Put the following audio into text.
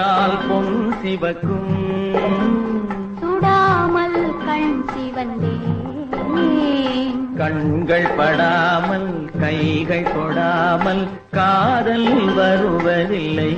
சுட்டால் பொன் சிவக்கும். சுடாமல் கண் சிவந்தேன் கண்கள் படாமல் கைகள் தொடாமல் காதல் வருவதில்லை.